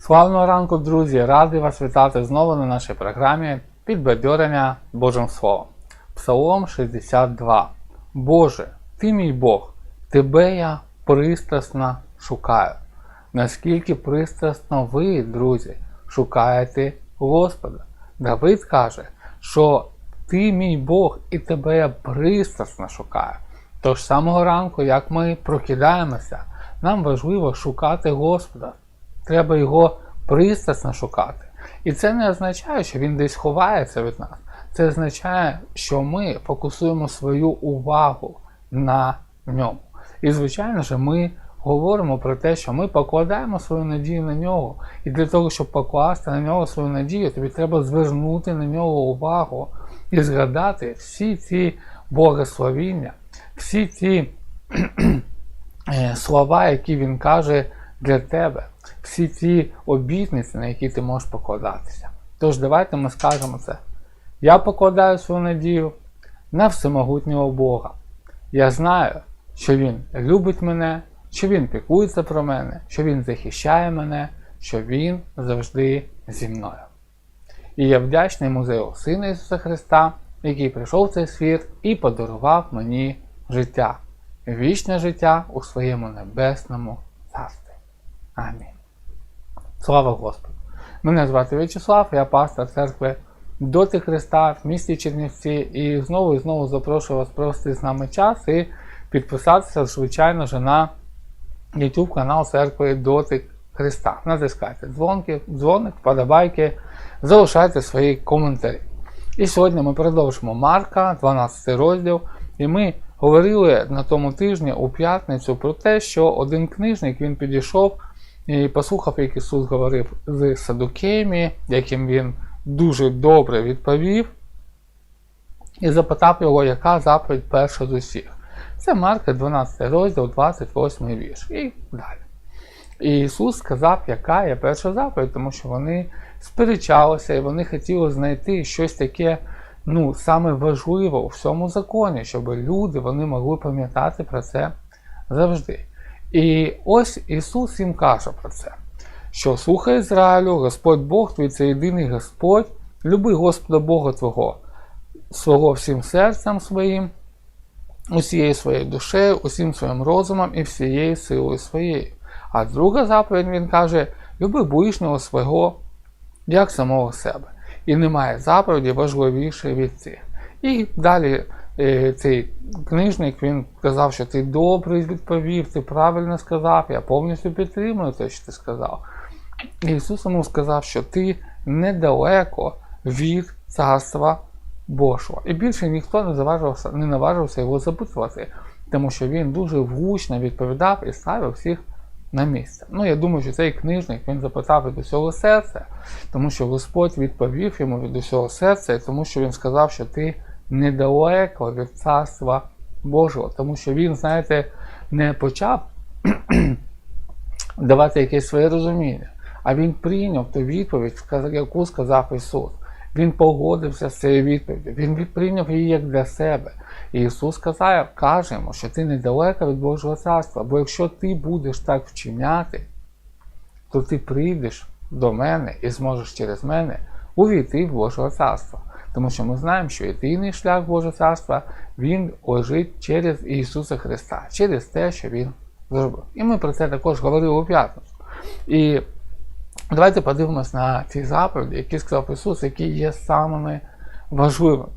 Славного ранку, друзі! Радий вас вітати знову на нашій програмі Підбадьорення Божим Словом. Псалом 62. Боже, ти мій Бог, тебе я пристрасно шукаю. Наскільки пристрасно ви, друзі, шукаєте Господа? Давид каже, що ти мій Бог і тебе я пристрасно шукаю. Тож самого ранку, як ми прокидаємося, нам важливо шукати Господа. Треба його пристрасно шукати. І це не означає, що він десь ховається від нас. Це означає, що ми фокусуємо свою увагу на ньому. І, звичайно ж, ми говоримо про те, що ми покладаємо свою надію на нього. І для того, щоб покласти на нього свою надію, тобі треба звернути на нього увагу і згадати всі ці благословіння, всі ці е, слова, які він каже для тебе, всі ці обітниці, на які ти можеш покладатися. Тож давайте ми скажемо це. Я покладаю свою надію на всемогутнього Бога. Я знаю, що Він любить мене, що Він піклується про мене, що Він захищає мене, що Він завжди зі мною. І я вдячний музею Сина Ісуса Христа, який прийшов в цей світ і подарував мені життя, вічне життя у своєму небесному царстві. Амінь. Слава Господу! Мене звати В'ячеслав, я пастор церкви Доти Христа в місті Чернівці. І знову і знову запрошую вас провести з нами час і підписатися, звичайно ж, на YouTube канал церкви Доти Христа. Натискайте дзвонки, дзвоник, вподобайки, залишайте свої коментарі. І сьогодні ми продовжимо Марка, 12 розділ, і ми говорили на тому тижні у п'ятницю про те, що один книжник він підійшов і послухав, як Ісус говорив з Садукеями, яким він дуже добре відповів, і запитав його, яка заповідь перша з усіх. Це Марка 12 розділ, 28 вірш. І далі. І Ісус сказав, яка є перша заповідь, тому що вони сперечалися і вони хотіли знайти щось таке, ну, саме важливе у всьому законі, щоб люди вони могли пам'ятати про це завжди. І ось Ісус їм каже про це, що слухай Ізраїлю, Господь Бог твій це єдиний Господь, люби Господа Бога Твого, свого всім серцем своїм, усією своєю душею, усім своїм розумом і всією силою своєю. А друга заповідь він каже: люби ближнього свого, як самого себе. І немає заповіді важливішої від цих. І далі цей книжник він казав, що ти добре відповів, ти правильно сказав, я повністю підтримую те, що ти сказав. Ісус йому сказав, що ти недалеко від царства Божого. І більше ніхто не наважився, не наважився його запитувати, тому що він дуже влучно відповідав і ставив всіх на місце. Ну, я думаю, що цей книжник він запитав від усього серця, тому що Господь відповів йому від усього серця, тому що він сказав, що ти недалеко від царства Божого, тому що він, знаєте, не почав давати якесь своє розуміння, а він прийняв ту відповідь, яку сказав Ісус. Він погодився з цією відповіддю, він прийняв її як для себе. І Ісус сказав, каже йому, що ти недалеко від Божого царства, бо якщо ти будеш так вчиняти, то ти прийдеш до мене і зможеш через мене увійти в Божого царства. Тому що ми знаємо, що єдиний шлях Божого царства він лежить через Ісуса Христа, через те, що Він зробив. І ми про це також говорили у п'ятницю. І давайте подивимось на ці заповіді, які сказав Ісус, які є самими важливими.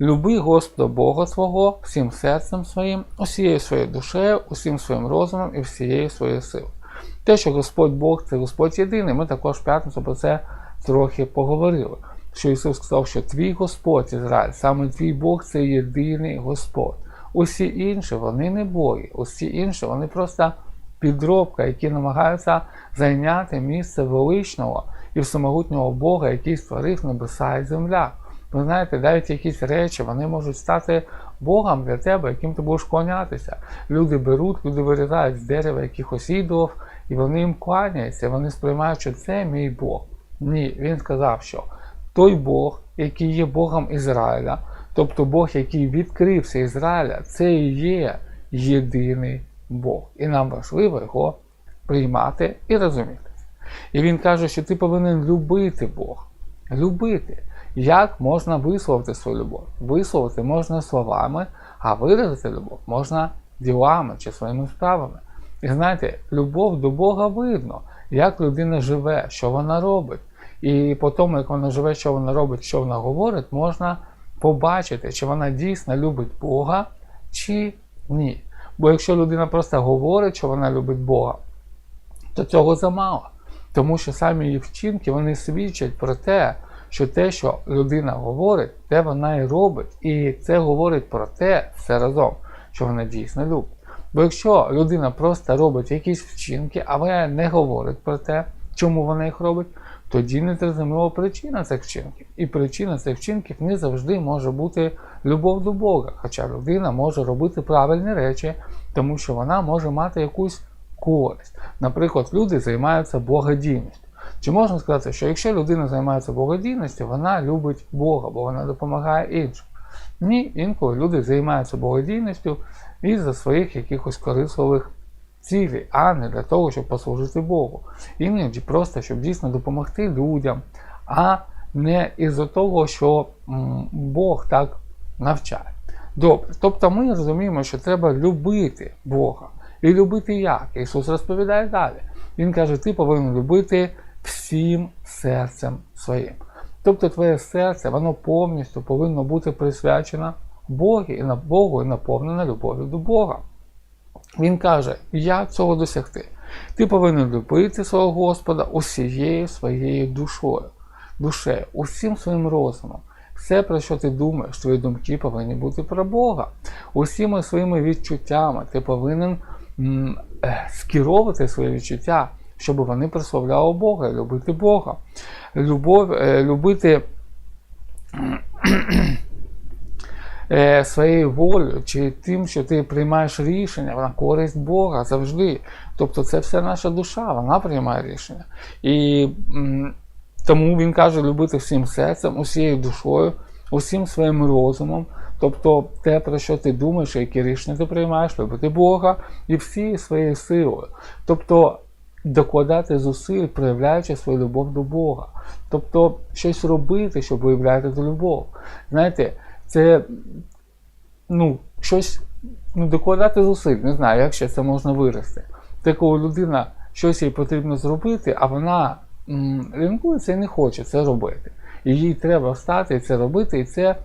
Люби Господа Бога свого всім серцем своїм, усією своєю душею, усім своїм розумом і всією своєю силою. Те, що Господь Бог це Господь єдиний, ми також в п'ятницю про це трохи поговорили. Що Ісус сказав, що твій Господь Ізраїль, саме твій Бог це єдиний Господь. Усі інші вони не боги, усі інші вони просто підробка, які намагаються зайняти місце величного і всемогутнього Бога, який створив небеса і земля. Ви знаєте, навіть якісь речі вони можуть стати Богом для тебе, яким ти будеш клонятися. Люди беруть, люди вирізають з дерева якихось ідолів, і вони їм кланяються, вони сприймають, що це мій Бог. Ні, він сказав, що той Бог, який є Богом Ізраїля, тобто Бог, який відкрився Ізраїля, це і є єдиний Бог. І нам важливо його приймати і розуміти. І він каже, що ти повинен любити Бога. Любити. Як можна висловити свою любов? Висловити можна словами, а виразити любов можна ділами чи своїми справами. І знаєте, любов до Бога видно, як людина живе, що вона робить. І по тому, як вона живе, що вона робить, що вона говорить, можна побачити, чи вона дійсно любить Бога, чи ні. Бо якщо людина просто говорить, що вона любить Бога, то цього замало. Тому що самі її вчинки вони свідчать про те, що те, що людина говорить, те вона і робить. І це говорить про те все разом, що вона дійсно любить. Бо якщо людина просто робить якісь вчинки, але не говорить про те, чому вона їх робить, тоді не зрозуміла причина цих вчинків. І причина цих вчинків не завжди може бути любов до Бога. Хоча людина може робити правильні речі, тому що вона може мати якусь користь. Наприклад, люди займаються благодійністю. Чи можна сказати, що якщо людина займається благодійністю, вона любить Бога, бо вона допомагає іншим? Ні, інколи люди займаються благодійністю із-за своїх якихось корисливих цілей, а не для того, щоб послужити Богу. Іноді просто, щоб дійсно допомогти людям, а не із-за того, що Бог так навчає. Добре, тобто ми розуміємо, що треба любити Бога. І любити як? Ісус розповідає далі. Він каже, ти повинен любити всім серцем своїм. Тобто твоє серце, воно повністю повинно бути присвячено Богу і на Богу любов'ю до Бога. Він каже, як цього досягти? Ти повинен любити свого Господа усією своєю душою, душею, усім своїм розумом. Все, про що ти думаєш, твої думки повинні бути про Бога. Усіма своїми відчуттями ти повинен м, е, скеровувати свої відчуття, щоб вони прославляли Бога, любити Бога. Любов, е, любити своєю волею чи тим, що ти приймаєш рішення, вона користь Бога завжди. Тобто це вся наша душа, вона приймає рішення. І тому він каже любити всім серцем, усією душою, усім своїм розумом. Тобто те, про що ти думаєш, які рішення ти приймаєш, любити Бога і всією своєю силою. Тобто докладати зусиль, проявляючи свою любов до Бога. Тобто щось робити, щоб виявляти ту любов. Знаєте, це ну, щось ну, докладати зусиль, не знаю, як ще це можна вирости. Це коли людина щось їй потрібно зробити, а вона лінкується і не хоче це робити. І їй треба встати і це робити, і це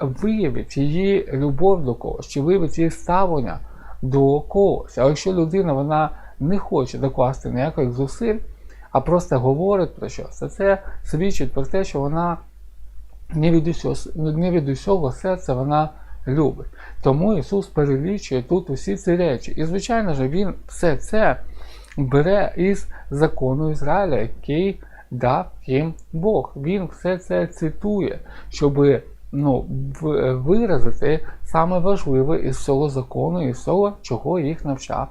виявить її любов до когось, чи виявить її ставлення до когось. А якщо людина вона не хоче докласти ніяких зусиль, а просто говорить про щось, то це свідчить про те, що вона не від усього, не від усього серця вона любить. Тому Ісус перелічує тут усі ці речі. І, звичайно ж, Він все це бере із закону Ізраїля, який дав їм Бог. Він все це цитує, щоб ну, виразити саме важливе із всього закону і всього, чого їх навчав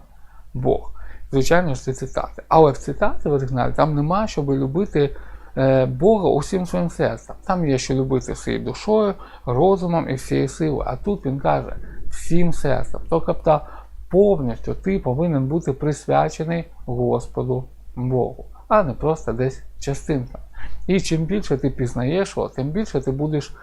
Бог. Звичайно ж, це цитати. Але в цитаті в оригіналі там нема, щоб любити Бога усім своїм серцем. Там є, що любити всією душою, розумом і всією силою. А тут він каже всім серцем. Тобто повністю ти повинен бути присвячений Господу Богу, а не просто десь частинка. І чим більше ти пізнаєш його, тим більше ти будеш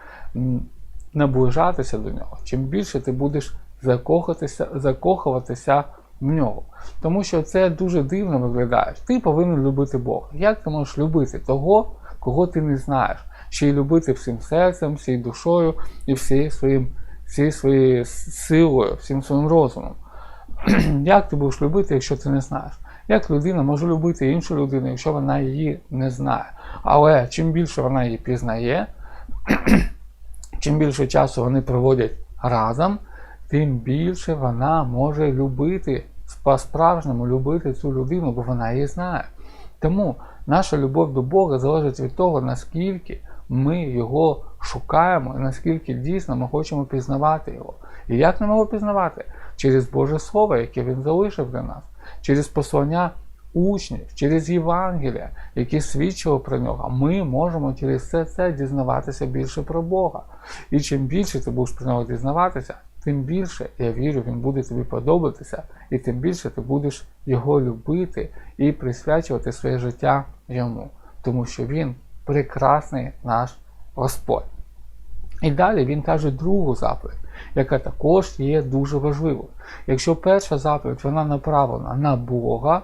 наближатися до нього, чим більше ти будеш закохатися, закохуватися в нього. Тому що це дуже дивно виглядає. Ти повинен любити Бога. Як ти можеш любити того, кого ти не знаєш? Ще й любити всім серцем, всією душою і всією своїм, всією своєю силою, всім своїм розумом. Як ти будеш любити, якщо ти не знаєш? Як людина може любити іншу людину, якщо вона її не знає? Але чим більше вона її пізнає, чим більше часу вони проводять разом, тим більше вона може любити, по-справжньому любити цю людину, бо вона її знає. Тому наша любов до Бога залежить від того, наскільки ми його шукаємо і наскільки дійсно ми хочемо пізнавати його. І як нам його пізнавати? Через Боже Слово, яке Він залишив для нас, через послання учнів, через Євангелія, які свідчили про нього. Ми можемо через все це дізнаватися більше про Бога. І чим більше ти будеш про нього дізнаватися, тим більше, я вірю, він буде тобі подобатися, і тим більше ти будеш його любити і присвячувати своє життя йому, тому що він прекрасний наш Господь. І далі він каже другу заповідь, яка також є дуже важливою. Якщо перша заповідь вона направлена на Бога,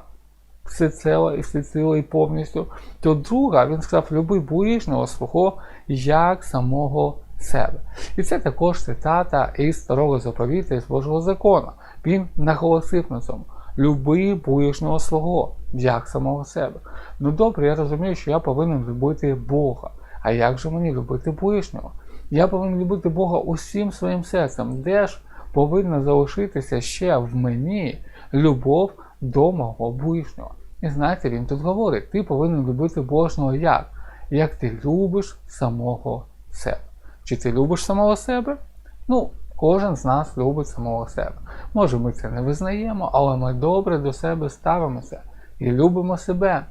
всецело і всеціло і повністю, то друга, він сказав, люби ближнього свого як самого себе. І це також цитата із старого заповіта із Божого закону. Він наголосив на цьому. Люби ближнього свого, як самого себе. Ну добре, я розумію, що я повинен любити Бога. А як же мені любити ближнього? Я повинен любити Бога усім своїм серцем. Де ж повинна залишитися ще в мені любов до мого ближнього? І знаєте, він тут говорить: ти повинен любити ближнього як? Як ти любиш самого себе. Чи ти любиш самого себе? Ну, кожен з нас любить самого себе. Може, ми це не визнаємо, але ми добре до себе ставимося і любимо себе.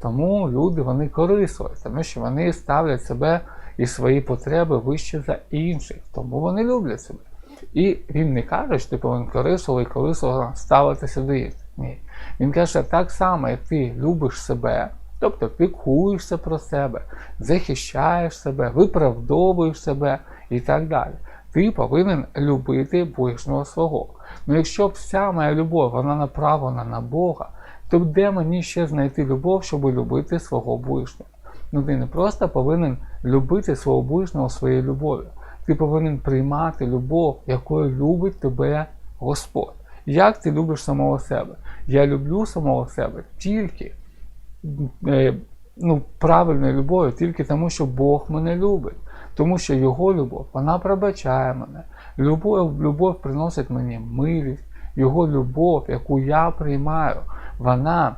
Тому люди вони корисливі, тому що вони ставлять себе і свої потреби вище за інших. Тому вони люблять себе. І він не каже, що ти повинен корисливо і корисливо ставитися до інших. Ні. Він каже, так само, як ти любиш себе, тобто піклуєшся про себе, захищаєш себе, виправдовуєш себе і так далі. Ти повинен любити ближнього свого. Ну якщо вся моя любов вона направлена на Бога, то де мені ще знайти любов, щоб любити свого ближнього? Ну ти не просто повинен любити свого ближнього своєю любов'ю. Ти повинен приймати любов, якою любить тебе Господь. Як ти любиш самого себе? Я люблю самого себе тільки ну, правильною любов'ю, тільки тому, що Бог мене любить. Тому що Його любов, вона пробачає мене. Любов, любов приносить мені милість, Його любов, яку я приймаю, вона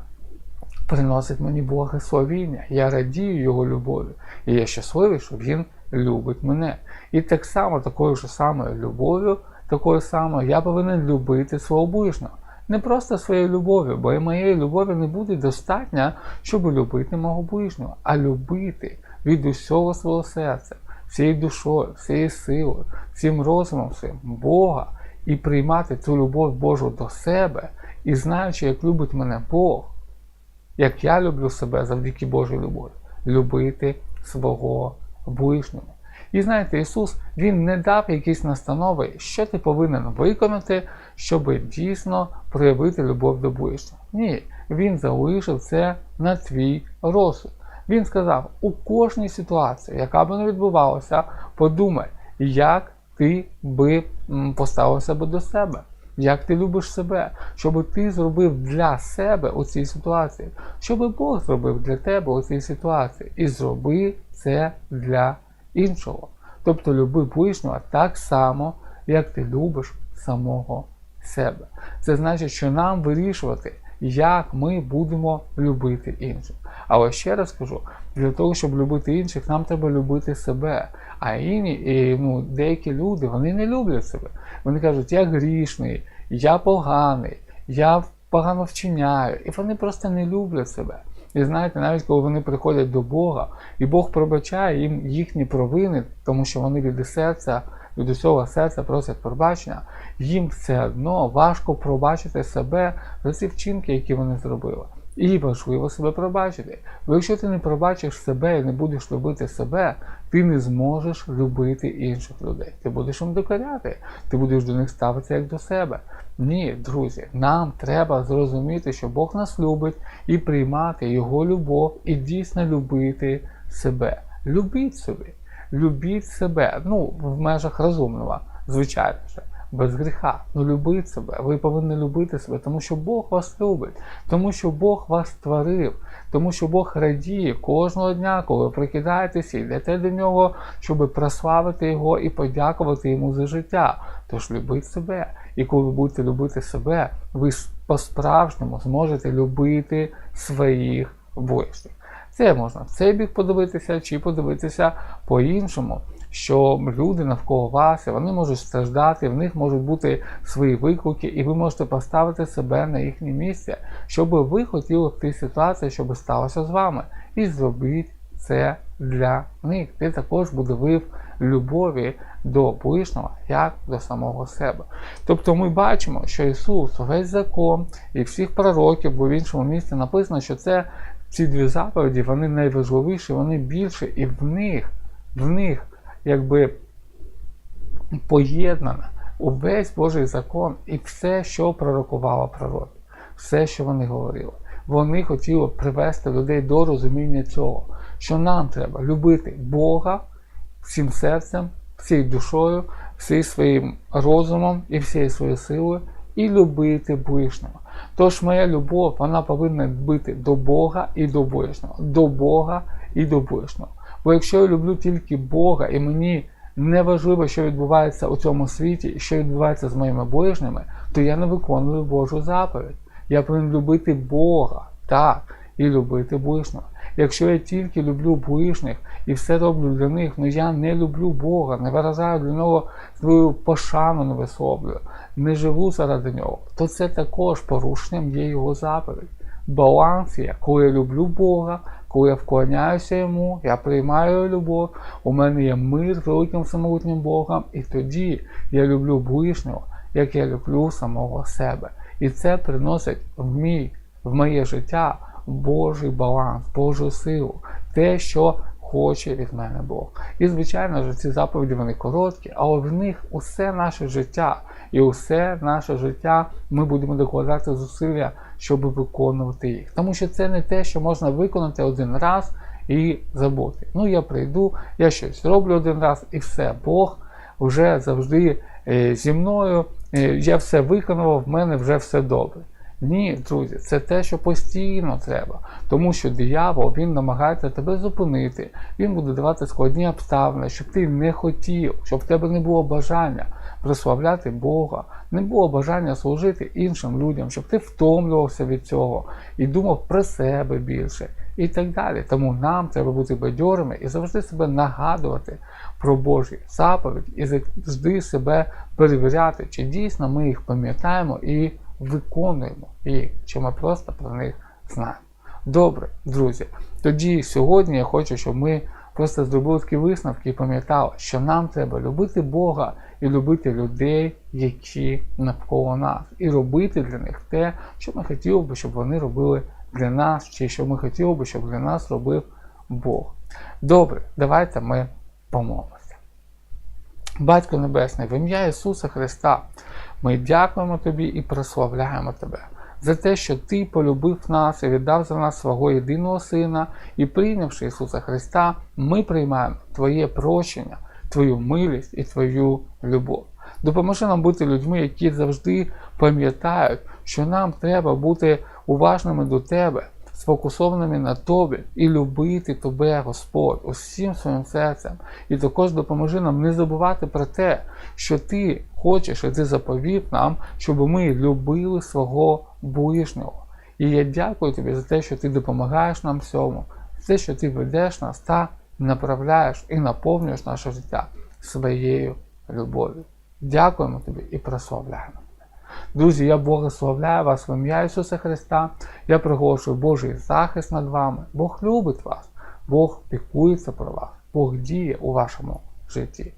приносить мені благословіння. Я радію Його любові. І я щасливий, що Він любить мене. І так само, такою ж самою любов'ю, такою самою я повинен любити свого ближнього. Не просто своєю любов'ю, бо і моєї любові не буде достатньо, щоб любити мого ближнього, а любити від усього свого серця, всією душою, всією силою, всім розумом своїм Бога і приймати цю любов Божу до себе і знаючи, як любить мене Бог, як я люблю себе завдяки Божій любові, любити свого ближнього. І знаєте, Ісус Він не дав якісь настанови, що ти повинен виконати, щоб дійсно проявити любов до ближнього. Ні, Він залишив це на твій розсуд. Він сказав, у кожній ситуації, яка б не відбувалася, подумай, як ти би поставився би до себе. Як ти любиш себе, щоб ти зробив для себе у цій ситуації, щоб Бог зробив для тебе у цій ситуації, і зроби це для іншого. Тобто люби ближнього так само, як ти любиш самого себе. Це значить, що нам вирішувати, як ми будемо любити інших. Але ще раз кажу, для того, щоб любити інших, нам треба любити себе. А іні, і, ну, деякі люди вони не люблять себе. Вони кажуть, я грішний, я поганий, я погано вчиняю. І вони просто не люблять себе. І знаєте, навіть коли вони приходять до Бога, і Бог пробачає їм їхні провини, тому що вони від серця, від усього серця просять пробачення, їм все одно важко пробачити себе за ці вчинки, які вони зробили. І важливо себе пробачити. Бо якщо ти не пробачиш себе і не будеш любити себе, ти не зможеш любити інших людей. Ти будеш їм докоряти, ти будеш до них ставитися як до себе. Ні, друзі, нам треба зрозуміти, що Бог нас любить і приймати Його любов і дійсно любити себе. Любіть собі, любіть себе, ну, в межах розумного, звичайно ж без гріха. Ну любіть себе. Ви повинні любити себе, тому що Бог вас любить, тому що Бог вас створив, тому що Бог радіє кожного дня, коли прикидаєтеся, йдете до нього, щоб прославити Його і подякувати йому за життя. Тож любіть себе. І коли ви будете любити себе, ви по-справжньому зможете любити своїх ближніх. Це можна в цей бік подивитися, чи подивитися по-іншому що люди навколо вас, вони можуть страждати, в них можуть бути свої виклики, і ви можете поставити себе на їхнє місце, що ви хотіли в тій ситуації, що би сталося з вами. І зробіть це для них. Ти також будовив любові до ближнього, як до самого себе. Тобто ми бачимо, що Ісус, весь закон і всіх пророків, бо в іншому місці написано, що це ці дві заповіді, вони найважливіші, вони більше, і в них, в них якби поєднано увесь Божий закон і все, що пророкувало пророки, все, що вони говорили. Вони хотіли привести людей до розуміння цього, що нам треба любити Бога всім серцем, всією душою, всім своїм розумом і всією своєю силою, і любити ближнього. Тож моя любов вона повинна бути до Бога і до ближнього, до Бога і до ближнього. Бо якщо я люблю тільки Бога і мені не важливо, що відбувається у цьому світі що відбувається з моїми ближніми, то я не виконую Божу заповідь. Я повинен любити Бога, так, і любити ближнього. Якщо я тільки люблю ближніх і все роблю для них, ну я не люблю Бога, не виражаю для нього свою пошану не висловлюю, не живу заради нього, то це також порушенням є його заповідь. Баланс є, коли я люблю Бога, коли я вклоняюся йому, я приймаю любов, у мене є мир з великим самотнім Богом, і тоді я люблю ближнього, як я люблю самого себе. І це приносить в мій, в моє життя Божий баланс, Божу силу, те, що хоче від мене Бог. І, звичайно ж, ці заповіді вони короткі, але в них усе наше життя. І усе наше життя ми будемо докладати зусилля, щоб виконувати їх. Тому що це не те, що можна виконати один раз і забути. Ну, я прийду, я щось роблю один раз, і все, Бог вже завжди е, зі мною, е, я все виконував, в мене вже все добре. Ні, друзі, це те, що постійно треба. Тому що диявол він намагається тебе зупинити, він буде давати складні обставини, щоб ти не хотів, щоб в тебе не було бажання прославляти Бога, не було бажання служити іншим людям, щоб ти втомлювався від цього і думав про себе більше і так далі. Тому нам треба бути бадьорими і завжди себе нагадувати про Божі заповіді і завжди себе перевіряти, чи дійсно ми їх пам'ятаємо і виконуємо їх, чи ми просто про них знаємо. Добре, друзі. Тоді сьогодні я хочу, щоб ми просто зробили такі висновки і пам'ятали, що нам треба любити Бога і любити людей, які навколо нас, і робити для них те, що ми хотіли би, щоб вони робили для нас, чи що ми хотіли би, щоб для нас робив Бог. Добре, давайте ми помолимося. Батько Небесний, в ім'я Ісуса Христа, ми дякуємо Тобі і прославляємо Тебе за те, що Ти полюбив нас і віддав за нас свого єдиного Сина, і прийнявши Ісуса Христа, ми приймаємо Твоє прощення, Твою милість і Твою любов. Допоможи нам бути людьми, які завжди пам'ятають, що нам треба бути уважними до Тебе, сфокусованими на Тобі і любити Тебе, Господь, усім своїм серцем. І також допоможи нам не забувати про те, що Ти хочеш, і Ти заповів нам, щоб ми любили свого ближнього. І я дякую тобі за те, що ти допомагаєш нам всьому, за те, що ти ведеш нас та направляєш і наповнюєш наше життя своєю любов'ю. Дякуємо тобі і прославляємо. Друзі, я благословляю вас в ім'я Ісуса Христа. Я приголошую Божий захист над вами. Бог любить вас, Бог пікується про вас, Бог діє у вашому житті.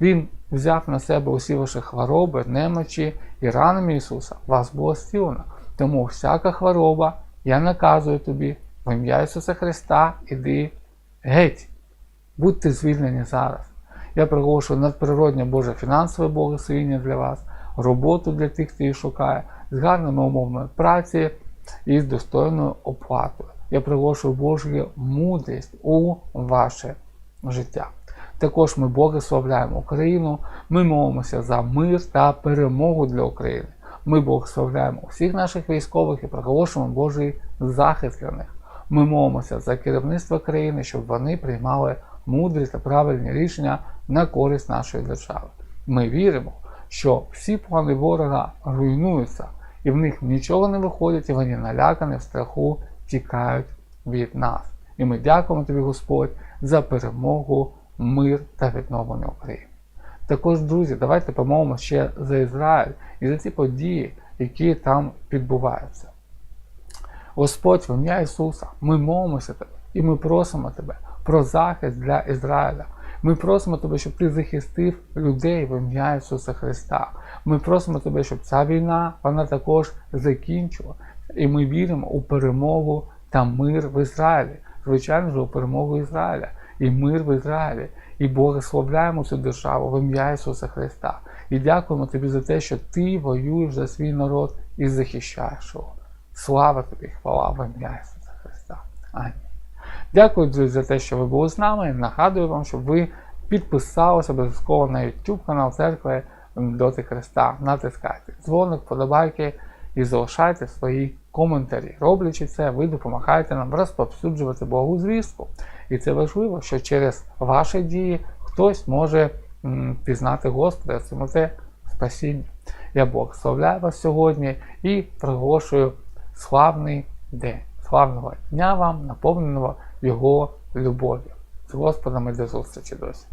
Він взяв на себе усі ваші хвороби, немочі і ранами Ісуса вас було зцілено. Тому всяка хвороба, я наказую тобі, в ім'я Ісуса Христа, іди геть. Будьте звільнені зараз. Я приголошую надприродне Боже фінансове благословіння для вас, роботу для тих, хто її шукає, з гарними умовами праці і з достойною оплатою. Я приголошую Божу мудрість у ваше життя. Також ми благословляємо Україну, ми молимося за мир та перемогу для України. Ми благословляємо всіх наших військових і проголошуємо Божий захист для них. Ми молимося за керівництво країни, щоб вони приймали мудрі та правильні рішення на користь нашої держави. Ми віримо, що всі плани ворога руйнуються, і в них нічого не виходить, і вони налякані в страху тікають від нас. І ми дякуємо тобі, Господь, за перемогу, мир та відновлення України. Також, друзі, давайте помовимо ще за Ізраїль і за ці події, які там відбуваються. Господь, в ім'я Ісуса, ми молимося Тебе і ми просимо Тебе, про захист для Ізраїля. Ми просимо тебе, щоб ти захистив людей в ім'я Ісуса Христа. Ми просимо тебе, щоб ця війна вона також закінчила. І ми віримо у перемогу та мир в Ізраїлі. Звичайно ж, у перемогу Ізраїля і мир в Ізраїлі. І благословляємо цю державу в ім'я Ісуса Христа. І дякуємо тобі за те, що ти воюєш за свій народ і захищаєш його. Слава тобі, хвала в ім'я Ісуса Христа. Амінь. Дякую, за те, що ви були з нами. Нагадую вам, щоб ви підписалися обов'язково на YouTube канал Церкви Доти Христа. Натискайте дзвоник, подобайки і залишайте свої коментарі. Роблячи це, ви допомагаєте нам розповсюджувати Богу звістку. І це важливо, що через ваші дії хтось може пізнати Господа, отримати спасіння. Я Бог славляю вас сьогодні і приголошую славний день, славного дня вам, наповненого Його любові. З Господом і до зустрічі, друзі.